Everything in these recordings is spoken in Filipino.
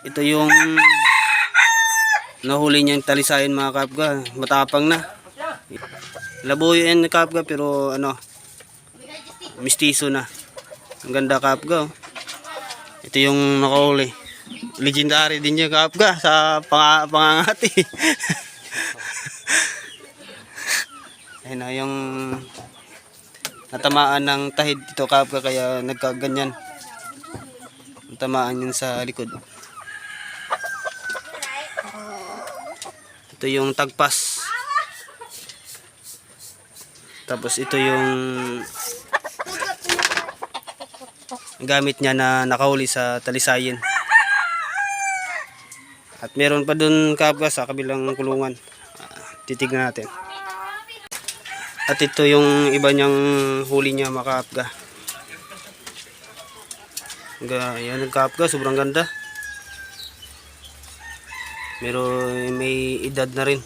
Ito yung nahuli niyang talisayan mga kapga. Matapang na. Labuyo yan kapga pero ano, mistiso na. Ang ganda kapga. oh. Ito yung nakahuli. Legendary din niya kapga sa pang pangangati. Ayun na yung natamaan ng tahid dito kapga kaya nagkaganyan. Natamaan yun sa likod. Ito yung tagpas. Tapos ito yung gamit niya na nakahuli sa talisayin. At meron pa dun kapga sa kabilang kulungan. Titignan natin. At ito yung iba niyang huli niya makapga. Ga, yan ang kapga, sobrang ganda. Pero may edad na rin.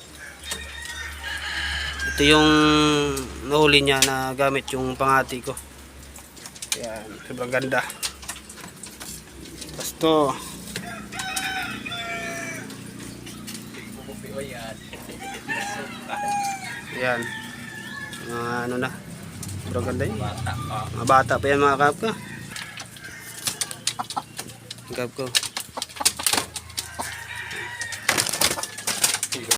Ito yung nahuli niya na gamit yung pangati ko. Yan, sobrang ganda. Tapos to. Yan. Mga ano na. Sobrang ganda yun. Mga bata pa yan mga kapka. Kapko.